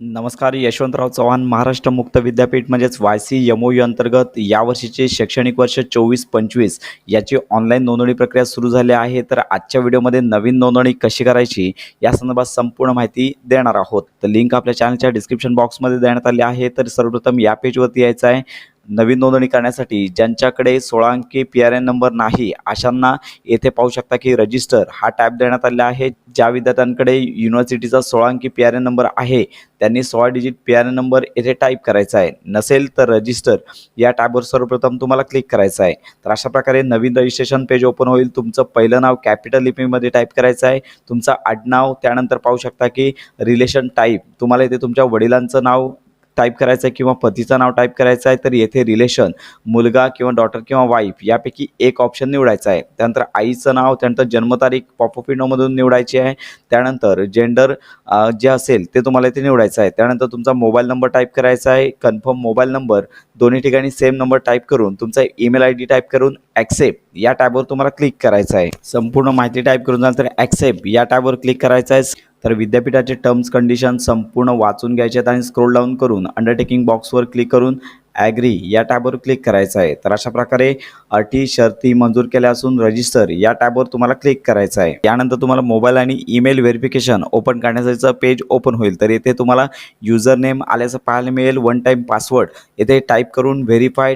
नमस्कार यशवंतराव चव्हाण महाराष्ट्र मुक्त विद्यापीठ म्हणजेच वाय सी यमओ यू अंतर्गत यावर्षीचे शैक्षणिक वर्ष चोवीस पंचवीस याची ऑनलाईन नोंदणी प्रक्रिया सुरू झाली आहे. तर आजच्या व्हिडिओमध्ये नवीन नोंदणी कशी करायची या संदर्भात संपूर्ण माहिती देणार आहोत. तर लिंक आपल्या चॅनलच्या डिस्क्रिप्शन बॉक्समध्ये देण्यात आली आहे. तर सर्वप्रथम या पेजवरती यायचं आहे. नवीन नोंदणी करण्यासाठी ज्यांच्याकडे सोळा अंकी पी आर एन नंबर नाही अशांना येथे पाहू शकता की रजिस्टर हा टॅब देण्यात आलेला आहे. ज्या विद्यार्थ्यांकडे युनिव्हर्सिटीचा सोळा अंकी पी आर एन नंबर आहे त्यांनी सोळा digit P R N number येथे टाईप करायचा आहे. नसेल तर रजिस्टर या टॅबवर सर्वप्रथम तुम्हाला क्लिक करायचं आहे. तर अशा प्रकारे नवीन रजिस्ट्रेशन पेज ओपन होईल. तुमचं पहिलं नाव कॅपिटल लिपीमध्ये टाईप करायचं आहे. तुमचं आडनाव त्यानंतर पाहू शकता की रिलेशन टाईप तुम्हाला इथे तुमच्या वडिलांचं नाव टाईप करायचं आहे किंवा पतीचं नाव टाईप करायचं आहे तर येथे रिलेशन मुलगा किंवा डॉटर किंवा वाईफ यापैकी एक ऑप्शन निवडायचा आहे. त्यानंतर आईचं नाव त्यानंतर जन्मतारीख पॉपफिनोमधून निवडायची आहे. त्यानंतर जेंडर जे असेल ते तुम्हाला इथे निवडायचं आहे. त्यानंतर तुमचा मोबाईल नंबर टाईप करायचा आहे. कन्फर्म मोबाईल नंबर दोन्ही ठिकाणी सेम नंबर टाईप करून तुमचा ईमेल आय डी टाईप करून ॲक्सेप्ट या टॅबवर तुम्हाला क्लिक करायचं आहे. संपूर्ण माहिती टाईप करून झाल्यानंतर ॲक्सेप्ट या टॅबवर क्लिक करायचं आहे. तर विद्यापीठाचे टर्म्स कंडिशन संपूर्ण वाचून घ्यायचे आहेत आणि स्क्रोल डाऊन करून अंडरटेकिंग बॉक्सवर क्लिक करून ॲग्री या टॅबवर क्लिक करायचं आहे. तर अशा प्रकारे अटी शर्ती मंजूर केल्या असून रजिस्टर या टॅबवर तुम्हाला क्लिक करायचं आहे. यानंतर तुम्हाला मोबाईल आणि ईमेल व्हेरिफिकेशन ओपन करण्यासाठीचं पेज ओपन होईल. तर येथे तुम्हाला युजर नेम आल्याचं पाहायला मिळेल. वन टाईम पासवर्ड येथे टाईप करून व्हेरीफाय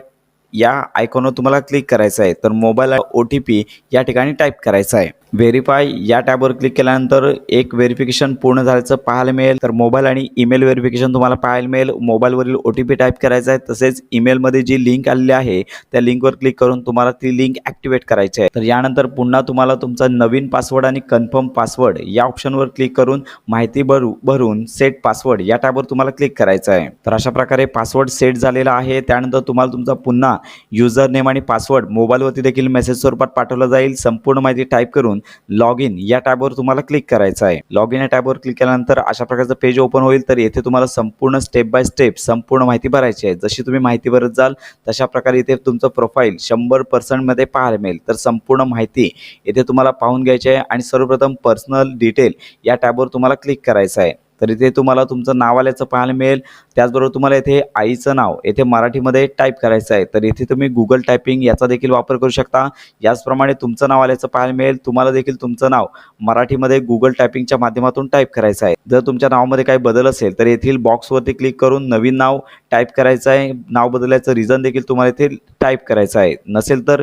या आयकॉनवर तुम्हाला क्लिक करायचं आहे. तर मोबाईल ओ टी पी या ठिकाणी टाईप करायचा आहे. व्हेरीफाय या टॅबवर क्लिक केल्यानंतर एक व्हेरिफिकेशन पूर्ण झाल्याचं पाहायला मिळेल. तर मोबाईल आणि ईमेल व्हेरिफिकेशन तुम्हाला पाहायला मिळेल. मोबाईलवरील ओ टी पी टाईप करायचा आहे. तसेच ईमेलमध्ये जी लिंक आलेली आहे त्या लिंकवर क्लिक करून तुम्हाला ती लिंक ॲक्टिवेट करायची आहे. तर यानंतर पुन्हा तुम्हाला तुमचा नवीन पासवर्ड आणि कन्फर्म पासवर्ड या ऑप्शनवर क्लिक करून माहिती भरू भरून सेट पासवर्ड या टॅबवर तुम्हाला क्लिक करायचं आहे. तर अशा प्रकारे पासवर्ड सेट झालेला आहे. त्यानंतर तुम्हाला तुमचा पुन्हा युजर नेम आणि पासवर्ड मोबाईलवरती देखील मेसेज स्वरूपात पाठवला जाईल. संपूर्ण माहिती टाईप करून लॉग इन या टॅबवर तुम्हाला क्लिक करायचं आहे. लॉग इन या टॅबवर क्लिक केल्यानंतर अशा प्रकारचं पेज ओपन होईल तर येथे तुम्हाला संपूर्ण स्टेप बाय स्टेप संपूर्ण माहिती भरायची आहे. जशी तुम्ही माहिती भरत जाल तशा प्रकारे इथे तुमचं प्रोफाईल शंभर पर्सेंटमध्ये पाहायला मिळेल. तर संपूर्ण माहिती येथे तुम्हाला पाहून घ्यायची आहे आणि सर्वप्रथम पर्सनल डिटेल या टॅबवर तुम्हाला क्लिक करायचं आहे. तर इथे तुम्हाला तुमचं नाव आल्याचं पाहायला मिळेल. त्याचबरोबर तुम्हाला इथे आईचं नाव येथे मराठीमध्ये टाईप करायचं आहे. तर इथे तुम्ही गुगल टायपिंग याचा देखील वापर करू शकता. याचप्रमाणे तुमचं नाव आल्याचं पाहायला मिळेल. तुम्हाला देखील तुमचं नाव मराठीमध्ये गुगल टायपिंगच्या माध्यमातून टाईप करायचं आहे. जर तुमच्या नावामध्ये काही बदल असेल तर येथील बॉक्सवरती क्लिक करून नवीन नाव टाईप करायचं आहे. नाव बदलायचं रिझन देखील तुम्हाला इथे टाईप करायचं आहे. नसेल तर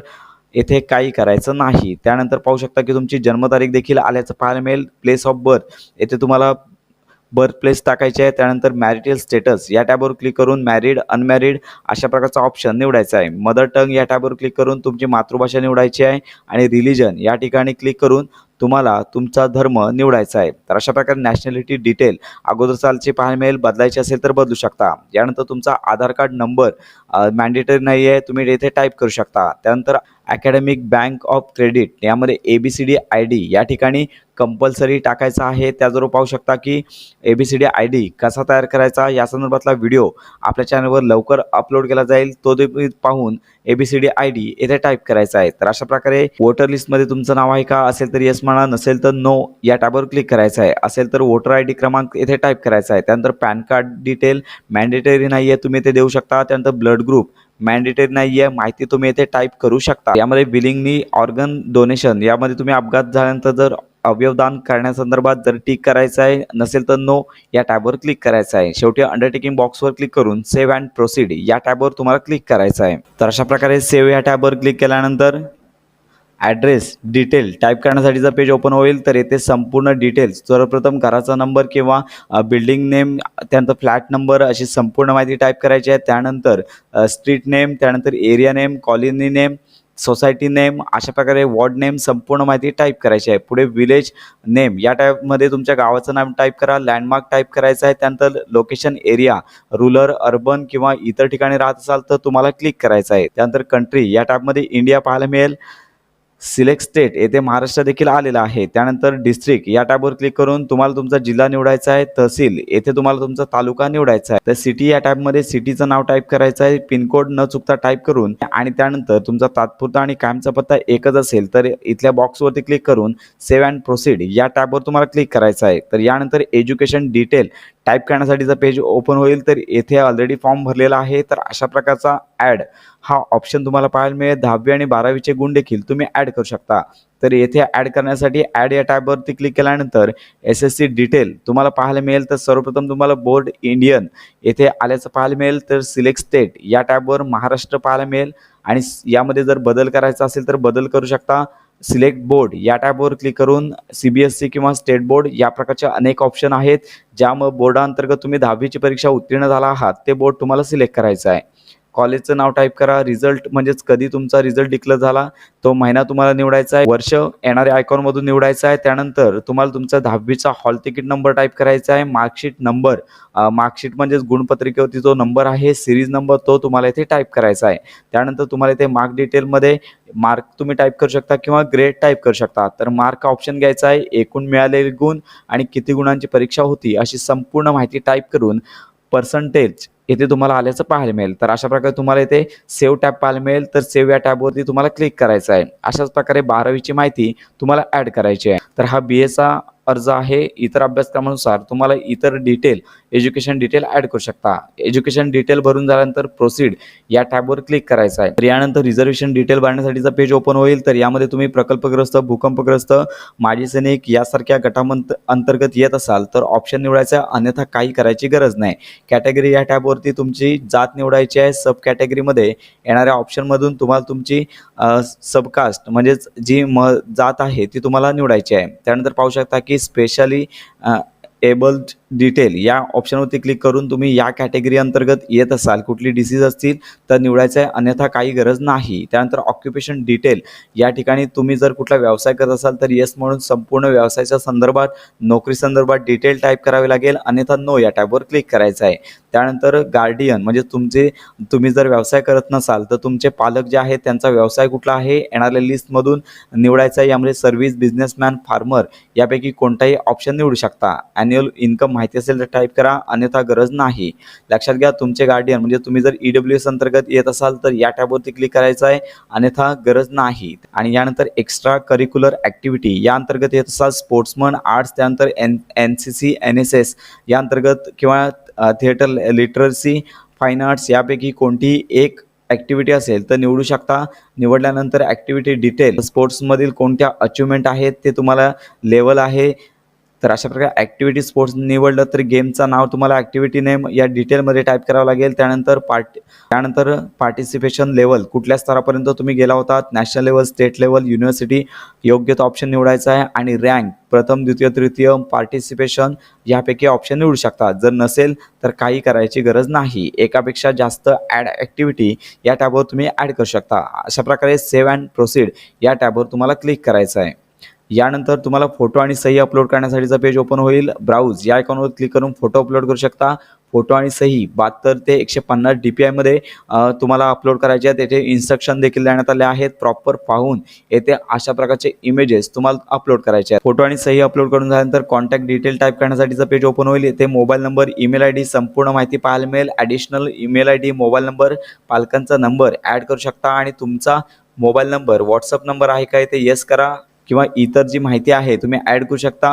येथे काही करायचं नाही. त्यानंतर पाहू शकता की तुमची जन्मतारीख देखील आल्याचं पाहायला मिळेल. प्लेस ऑफ बर्थ येथे तुम्हाला बर्थ प्लेस टाकायचे आहे त्यानंतर मॅरिटल स्टेटस या टॅबवर क्लिक करून मॅरिड अनमॅरिड अशा प्रकारचा ऑप्शन निवडायचा आहे. मदर टंग या टॅबवर क्लिक करून तुमची मातृभाषा निवडायची आहे आणि रिलिजन या ठिकाणी क्लिक करून तुम्हाला तुमचा धर्म निवडायचा आहे. तर अशा प्रकारे नॅशनॅलिटी डिटेल अगोदर चालची पाहायला मिळेल बदलायची असेल तर बदलू शकता. यानंतर तुमचा आधार कार्ड नंबर मॅन्डेटरी नाही आहे तुम्ही येथे टाईप करू शकता. त्यानंतर अकॅडमिक बँक ऑफ क्रेडिट यामध्ये A B C D I D या ठिकाणी कंपल्सरी टाकायचा आहे. त्याचबरोबर पाहू शकता की A B C D I D कसा तयार करायचा या संदर्भातला व्हिडिओ आपल्या चॅनलवर लवकर अपलोड केला जाईल. तो देखील पाहून A B C D I D येथे टाईप करायचा आहे. तर अशा प्रकारे वोटर लिस्टमध्ये तुमचं नाव आहे का? असेल तर येस म्हणा नसेल तर नो या टॅबवर क्लिक करायचं आहे. असेल तर वोटर आय डी क्रमांक येथे टाईप करायचा आहे. त्यानंतर पॅन कार्ड डिटेल मॅन्डेटरी नाही आहे तुम्ही ते देऊ शकता. त्यानंतर ब्लड ग्रुप मॅन्डेटरी नाही आहे माहिती तुम्ही येथे टाईप करू शकता. यामध्ये बिलिंगनी ऑर्गन डोनेशन यामध्ये तुम्ही अपघात झाल्यानंतर जर अवयवदान करण्यासंदर्भात जर टिक करायचं आहे नसेल तर नो या टॅबवर क्लिक करायचं आहे. शेवटी अंडरटेकिंग बॉक्सवर क्लिक करून सेव्ह अँड प्रोसीड या टॅबवर तुम्हाला क्लिक करायचं आहे. तर अशा प्रकारे सेव्ह या टॅबवर क्लिक केल्यानंतर ॲड्रेस डिटेल टाईप करण्यासाठीचं पेज ओपन होईल तर येथे संपूर्ण डिटेल्स सर्वप्रथम घराचा नंबर किंवा बिल्डिंग नेम त्यानंतर फ्लॅट नंबर अशी संपूर्ण माहिती टाईप करायची आहे. त्यानंतर स्ट्रीट नेम त्यानंतर area name colony name society name अशा प्रकारे वॉर्ड नेम संपूर्ण माहिती टाईप करायची आहे. पुढे विलेज नेम या टाईपमध्ये तुमच्या गावाचं नाव टाईप करा लँडमार्क टाईप करायचं आहे. त्यानंतर लोकेशन एरिया रुरल अर्बन किंवा इतर ठिकाणी राहत असाल तर तुम्हाला क्लिक करायचं आहे. त्यानंतर कंट्री या टाईपमध्ये इंडिया पाहायला मिळेल. सिलेक्ट स्टेट येथे महाराष्ट्र देखील आलेला आहे. त्यानंतर डिस्ट्रिक्ट या टॅबवर क्लिक करून तुम्हाला तुमचा जिल्हा निवडायचा आहे तहसील येथे तुम्हाला तुमचा तालुका निवडायचा आहे. तर सिटी या टॅबमध्ये सिटीचं नाव टाईप करायचं आहे पिनकोड न चुकता टाईप करून आणि त्यानंतर तुमचा तात्पुरता आणि कायमचा पत्ता एकच असेल तर इथल्या बॉक्सवरती क्लिक करून सेव्ह अँड प्रोसीड या टॅबवर तुम्हाला क्लिक करायचं आहे. तर यानंतर एज्युकेशन डिटेल टाईप करण्यासाठीचा पेज ओपन होईल तर येथे ऑलरेडी फॉर्म भरलेला आहे. तर अशा प्रकारचा ॲड हा ऑप्शन तुम्हाला पाहायला मिळेल. दहावी आणि बारावीचे गुण देखील तुम्ही ॲड करू शकता. तर येथे ॲड करण्यासाठी ॲड या टॅबवरती क्लिक केल्यानंतर एस एस सी डिटेल तुम्हाला पाहायला मिळेल. तर सर्वप्रथम तुम्हाला बोर्ड इंडियन येथे आल्याचं पाहायला मिळेल. तर सिलेक्ट स्टेट या टॅबवर महाराष्ट्र पाहायला मिळेल. आणि यामध्ये जर बदल करायचा असेल तर बदल करू शकता. सिलेक्ट बोर्ड या टॅबवर क्लिक करून सी बी एस सी किंवा स्टेट बोर्ड या प्रकारचे अनेक ऑप्शन आहेत ज्यामुळे बोर्डाअंतर्गत तुम्ही दहावीची परीक्षा उत्तीर्ण झाला आहात ते बोर्ड तुम्हाला सिलेक्ट करायचं आहे. कॉलेजचं नाव टाईप करा. रिझल्ट म्हणजेच कधी तुमचा रिझल्ट डिक्लेअर झाला तो महिना तुम्हाला निवडायचा आहे. वर्ष येणाऱ्या आयकॉनमधून निवडायचा आहे. त्यानंतर तुम्हाला तुमचा दहावीचा हॉल तिकीट नंबर टाईप करायचा आहे. मार्कशीट नंबर मार्कशीट म्हणजेच गुणपत्रिकेवरती जो नंबर आहे सिरीज नंबर तो तुम्हाला इथे टाईप करायचा आहे. त्यानंतर तुम्हाला इथे मार्क डिटेलमध्ये मार्क तुम्ही टाईप करू शकता किंवा ग्रेड टाईप करू शकता. तर मार्क ऑप्शन घ्यायचा आहे. एकूण मिळालेले गुण आणि किती गुणांची परीक्षा होती अशी संपूर्ण माहिती टाईप करून पर्सेंटेज येथे तुम्हाला आल्याचं पाहायला मिळेल. तर अशा प्रकारे तुम्हाला इथे सेव्ह टॅब पाहायला मिळेल. तर सेव्ह या टॅबवरती तुम्हाला क्लिक करायचं आहे. अशाच प्रकारे बारावीची माहिती तुम्हाला ॲड करायची आहे. तर हा बी एचा अर्ज आहे इतर अभ्यासक्रमानुसार तुम्हाला इतर डिटेल एज्युकेशन डिटेल ॲड करू शकता. एज्युकेशन डिटेल भरून झाल्यानंतर प्रोसीड या टॅबवर क्लिक करायचं आहे. तर यानंतर रिझर्वेशन डिटेल भरण्यासाठीचा पेज ओपन होईल. तर यामध्ये तुम्ही प्रकल्पग्रस्त भूकंपग्रस्त माजी सैनिक यासारख्या गटामंत अंतर्गत येत असाल तर ऑप्शन निवडायचा अन्यथा काही करायची गरज नाही. कॅटेगरी या टॅबवरती तुमची जात निवडायची आहे. सब कॅटेगरीमध्ये येणाऱ्या ऑप्शनमधून तुम्हाला तुमची सबकास्ट म्हणजेच जी म जात आहे ती तुम्हाला निवडायची आहे. त्यानंतर पाहू शकता की স্পেশালি एबल्ड डिटेल या ऑप्शनवरती क्लिक करून तुम्ही या कॅटेगरी अंतर्गत येत असाल कुठली डिसीज असतील तर निवडायचं आहे अन्यथा काही गरज नाही. त्यानंतर ऑक्युपेशन डिटेल या ठिकाणी तुम्ही जर कुठला व्यवसाय करत असाल तर येस म्हणून संपूर्ण व्यवसायाच्या संदर्भात नोकरी संदर्भात डिटेल टाईप करावे लागेल अन्यथा नो या टॅबवर क्लिक करायचं आहे. त्यानंतर गार्डियन म्हणजे तुमचे तुम्ही जर व्यवसाय करत नसाल तर तुमचे पालक जे आहेत त्यांचा व्यवसाय कुठला आहे येणाऱ्या लिस्टमधून निवडायचा आहे यामध्ये सर्व्हिस बिझनेसमॅन फार्मर यापैकी कोणताही ऑप्शन निवडू शकता. आणि ॲन्युअल इन्कम माहिती असेल तर टाईप करा अन्यथा गरज नाही. लक्षात घ्या तुमचे गार्डियन म्हणजे तुम्ही जर ई डब्ल्यू एस अंतर्गत येत असाल तर या टॅबवरती क्लिक करायचं आहे अन्यथा गरज नाही. आणि यानंतर एक्स्ट्रा करिक्युलर ॲक्टिव्हिटी या अंतर्गत येत असाल स्पोर्ट्समन आर्ट्स त्यानंतर N N C C N S S या अंतर्गत किंवा थिएटर लिटरसी फाईन आर्ट्स यापैकी कोणतीही एक ॲक्टिव्हिटी असेल तर निवडू शकता. निवडल्यानंतर ॲक्टिव्हिटी डिटेल स्पोर्ट्समधील कोणत्या अचिव्हमेंट आहेत ते तुम्हाला लेवल आहे. तर अशा प्रकारे ॲक्टिव्हिटी स्पोर्ट्स निवडलं तर गेमचं नाव तुम्हाला ॲक्टिव्हिटी नेम या डिटेलमध्ये टाईप करावं लागेल. त्यानंतर पार्ट त्यानंतर पार्टिसिपेशन लेवल कुठल्या स्तरापर्यंत तुम्ही गेला होतात national level state level university योग्य तो ऑप्शन निवडायचा आहे. आणि रँक प्रथम द्वितीय तृतीय पार्टिसिपेशन यापैकी ऑप्शन निवडू शकता. जर नसेल तर काही करायची गरज नाही. एकापेक्षा जास्त ॲड ॲक्टिव्हिटी या टॅबवर तुम्ही ॲड करू शकता. अशा प्रकारे सेव्ह अँड प्रोसीड या टॅबवर तुम्हाला क्लिक करायचं आहे. यानंतर तुम्हाला फोटो आणि सही अपलोड करण्यासाठीचा पेज ओपन होईल. ब्राउज या आयकॉनवर क्लिक करून फोटो अपलोड करू शकता. फोटो आणि सही बहात्तर ते एकशे पन्नास डी पी आयमध्ये तुम्हाला अपलोड करायचे आहेत. तेथे इन्स्ट्रक्शन देखील देण्यात आले आहेत. प्रॉपर पाहून येथे अशा प्रकारचे इमेजेस तुम्हाला अपलोड करायचे आहेत. फोटो आणि सही अपलोड करून झाल्यानंतर कॉन्टॅक्ट डिटेल टाईप करण्यासाठीचं पेज ओपन होईल. येथे mobile number email I D संपूर्ण माहिती पाहायला मिळेल. Additional email I D mobile number पालकांचा नंबर ॲड करू शकता. आणि तुमचा मोबाईल नंबर व्हॉट्सअप नंबर आहे का? ते येस करा. किंवा इतर जी माहिती आहे तुम्ही ॲड करू शकता.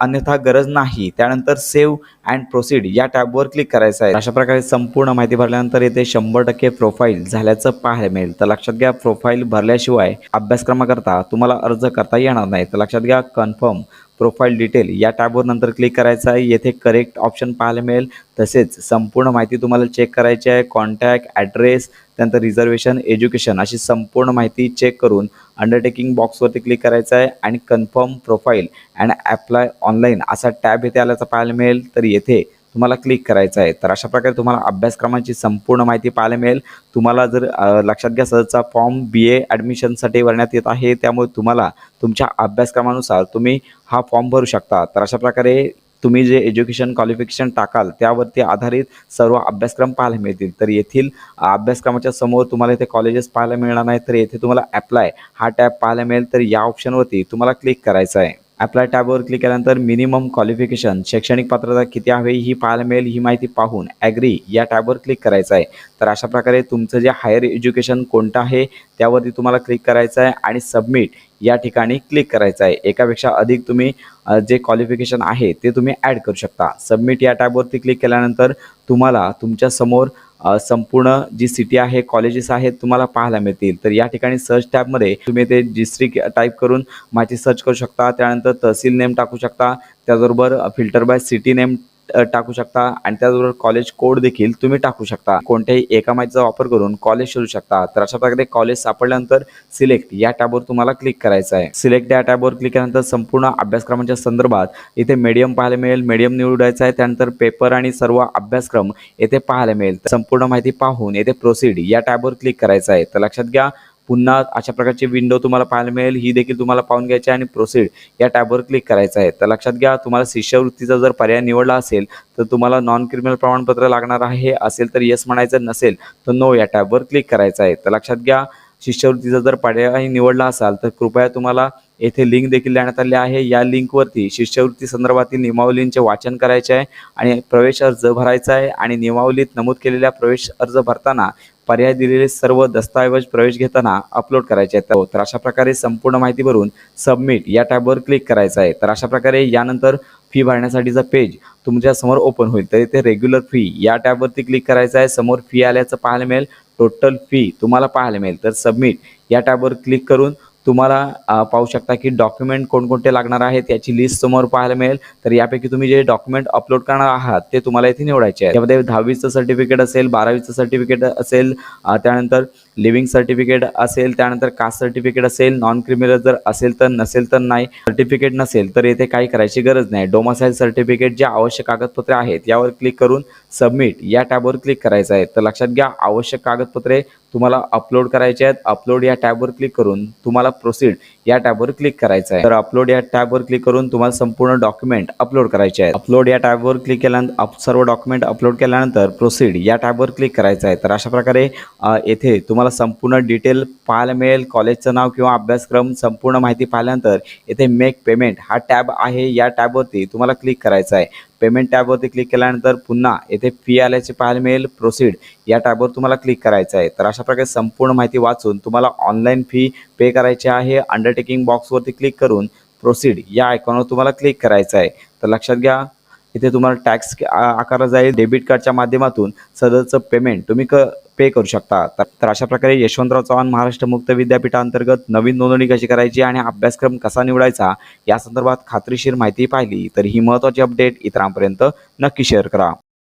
अन्यथा गरज नाही. त्यानंतर सेव्ह अँड प्रोसीड या टॅबवर क्लिक करायचं आहे. अशा प्रकारे संपूर्ण माहिती भरल्यानंतर येथे शंभर टक्के प्रोफाईल झाल्याचं पाहायला मिळेल. तर लक्षात घ्या प्रोफाईल भरल्याशिवाय अभ्यासक्रमाकरता तुम्हाला अर्ज करता येणार नाही. तर लक्षात घ्या कन्फर्म प्रोफाईल डिटेल या टॅबवर नंतर क्लिक करायचं आहे. येथे करेक्ट ऑप्शन पाहायला मिळेल. तसेच संपूर्ण माहिती तुम्हाला चेक करायची आहे. कॉन्टॅक्ट ॲड्रेस त्यानंतर रिझर्वेशन एज्युकेशन अशी संपूर्ण माहिती चेक करून अंडरटेकिंग बॉक्सवरती क्लिक करायचं आहे. आणि confirm profile and apply online असा टॅब येथे आल्याचा पाहायला मिळेल. तर येथे तुम्हाला क्लिक करायचं आहे. तर अशा प्रकारे तुम्हाला अभ्यासक्रमाची संपूर्ण माहिती पाहायला मिळेल. तुम्हाला जर लक्षात घ्या सहजचा फॉर्म बी ए ॲडमिशनसाठी भरण्यात येत आहे. त्यामुळे तुम्हाला तुमच्या अभ्यासक्रमानुसार तुम्ही हा फॉर्म भरू शकता. तर अशा प्रकारे तुम्ही जे एज्युकेशन क्वालिफिकेशन टाकाल त्यावरती आधारित सर्व अभ्यासक्रम पाहायला मिळतील. तर येथील अभ्यासक्रमाच्या समोर तुम्हाला इथे कॉलेजेस पाहायला मिळणार नाही तर येथे तुम्हाला ॲप्लाय हा टॅब पाहायला मिळेल. तर या ऑप्शनवरती तुम्हाला क्लिक करायचं आहे. अप्लाय टॅबवर क्लिक केल्यानंतर मिनिमम क्वालिफिकेशन शैक्षणिक पात्रता किती हवी ही पाहायला मिळेल ही माहिती पाहून ॲग्री या टॅबवर क्लिक करायचं आहे. तर अशा प्रकारे तुमचं जे हायर एज्युकेशन कोणतं आहे त्यावरती तुम्हाला क्लिक करायचं आहे आणि सबमिट या ठिकाणी क्लिक करायचं आहे. एकापेक्षा अधिक तुम्ही जे क्वालिफिकेशन आहे ते तुम्ही ॲड करू शकता. सबमिट या टॅबवरती क्लिक केल्यानंतर तुम्हाला तुमच्यासमोर संपूर्ण जी सिटी आहे कॉलेजेस आहेत तुम्हाला पाहायला मिळतील. तर या ठिकाणी सर्च टॅबमध्ये तुम्ही ते डिस्ट्रिक्ट टाईप करून माहिती सर्च करू शकता. त्यानंतर तहसील नेम टाकू शकता. त्याचबरोबर फिल्टर बाय सिटी नेम टाकू शकता. आणि त्याचबरोबर कॉलेज कोड देखील तुम्ही टाकू शकता. कोणत्याही एका माहितीचा वापर करून कॉलेज शोधू शकता. तर अशा प्रकारे कॉलेज सापडल्यानंतर सिलेक्ट या टॅबवर तुम्हाला क्लिक करायचं आहे. सिलेक्ट या टॅबवर क्लिक केल्यानंतर संपूर्ण अभ्यासक्रमांच्या संदर्भात इथे मीडियम पाहायला मिळेल. मीडियम निवडायचं आहे. त्यानंतर पेपर आणि सर्व अभ्यासक्रम येथे पाहायला मिळेल. संपूर्ण माहिती पाहून येथे प्रोसीड या टॅबवर क्लिक करायचं आहे. तर लक्षात घ्या पुन्हा अशा प्रकारची विंडो तुम्हाला पाहायला मिळेल. ही देखील तुम्हाला पाहून घ्यायची आहे आणि प्रोसीड या टॅबवर क्लिक करायचं आहे. तर लक्षात घ्या तुम्हाला शिष्यवृत्तीचा जर पर्याय निवडला असेल तर तुम्हाला नॉन क्रिमिनल प्रमाणपत्र लागणार आहे. असेल तर येस म्हणायचं नसेल तर नो या टॅबवर क्लिक करायचं आहे. तर लक्षात घ्या शिष्यवृत्तीचा जर पर्याय निवडला असाल तर कृपया तुम्हाला येथे लिंक देखील देण्यात आली आहे. या लिंकवरती शिष्यवृत्ती संदर्भातील नियमावलींचे वाचन करायचे आहे आणि प्रवेश अर्ज भरायचा आहे. आणि नियमावलीत नमूद केलेल्या प्रवेश अर्ज भरताना पर्याय दिलेले सर्व दस्तऐवज प्रवेश घेताना अपलोड करायचे आहेत. हो, तर अशा प्रकारे संपूर्ण माहिती भरून सबमिट या टॅबवर क्लिक करायचं आहे. तर अशा प्रकारे यानंतर फी भरण्यासाठीचं पेज तुमच्यासमोर ओपन होईल. तर इथे रेग्युलर फी या टॅबवरती क्लिक करायचं आहे. समोर फी आल्याचं पाहायला मिळेल. टोटल फी तुम्हाला पाहायला मिळेल. तर सबमिट या टॅबवर क्लिक करून तुम्हाला पाहू शकता की डॉक्युमेंट कोणकोणते लागणार आहेत याची लिस्ट समोर पाहायला मिळेल. तर यापैकी तुम्ही जे डॉक्युमेंट अपलोड करणार आहात ते तुम्हाला इथे निवडायचे आहे यामध्ये दहावीचं सर्टिफिकेट असेल बारावीचं सर्टिफिकेट असेल त्यानंतर लिव्हिंग सर्टिफिकेट असेल त्यानंतर कास्ट सर्टिफिकेट असेल नॉन क्रिमिनल जर असेल तर नसेल तर नाही सर्टिफिकेट नसेल तर येथे काही करायची गरज नाही. डोमासाईल सर्टिफिकेट जे आवश्यक कागदपत्रे आहेत यावर क्लिक करून सबमिट या टॅबवर क्लिक करायचं आहे. तर लक्षात घ्या आवश्यक कागदपत्रे तुम्हाला अपलोड करायचे आहेत. अपलोड या टॅबवर क्लिक करून तुम्हाला प्रोसीड या टॅबवर क्लिक करायचं आहे. तर अपलोड या टॅबवर क्लिक करून तुम्हाला संपूर्ण डॉक्युमेंट अपलोड करायचे आहे अपलोड या टॅबवर क्लिक केल्यानंतर सर्व डॉक्युमेंट अपलोड केल्यानंतर प्रोसीड या टॅबवर क्लिक करायचं आहे. तर अशा प्रकारे येथे तुम्हाला संपूर्ण डिटेल पाहायला मिळेल. कॉलेजचं नाव किंवा अभ्यासक्रम संपूर्ण माहिती पाहिल्यानंतर येथे मेक पेमेंट हा टॅब आहे. या टॅबवरती तुम्हाला क्लिक करायचं आहे. पेमेंट टॅबवरती क्लिक केल्यानंतर पुन्हा येथे फी आल्याचे पाहायला मिळेल. प्रोसीड या टॅबवर तुम्हाला क्लिक करायचं आहे. तर अशा प्रकारे संपूर्ण माहिती वाचून तुम्हाला ऑनलाईन फी पे करायची आहे. अंडरटेकिंग बॉक्सवरती क्लिक करून प्रोसीड या आयकॉनवर तुम्हाला क्लिक करायचं आहे. तर लक्षात घ्या इथे तुम्हाला टॅक्स आकारला जाईल डेबिट कार्डच्या माध्यमातून सदरचं पेमेंट तुम्ही क पे करू शकता. तर तर अशा प्रकारे यशवंतराव चव्हाण महाराष्ट्र मुक्त विद्यापीठाअंतर्गत नवीन नोंदणी कशी करायची आणि अभ्यासक्रम कसा निवडायचा या संदर्भात खात्रीशीर माहिती पाहिली. तर ही महत्त्वाची अपडेट इतरांपर्यंत नक्की शेअर करा.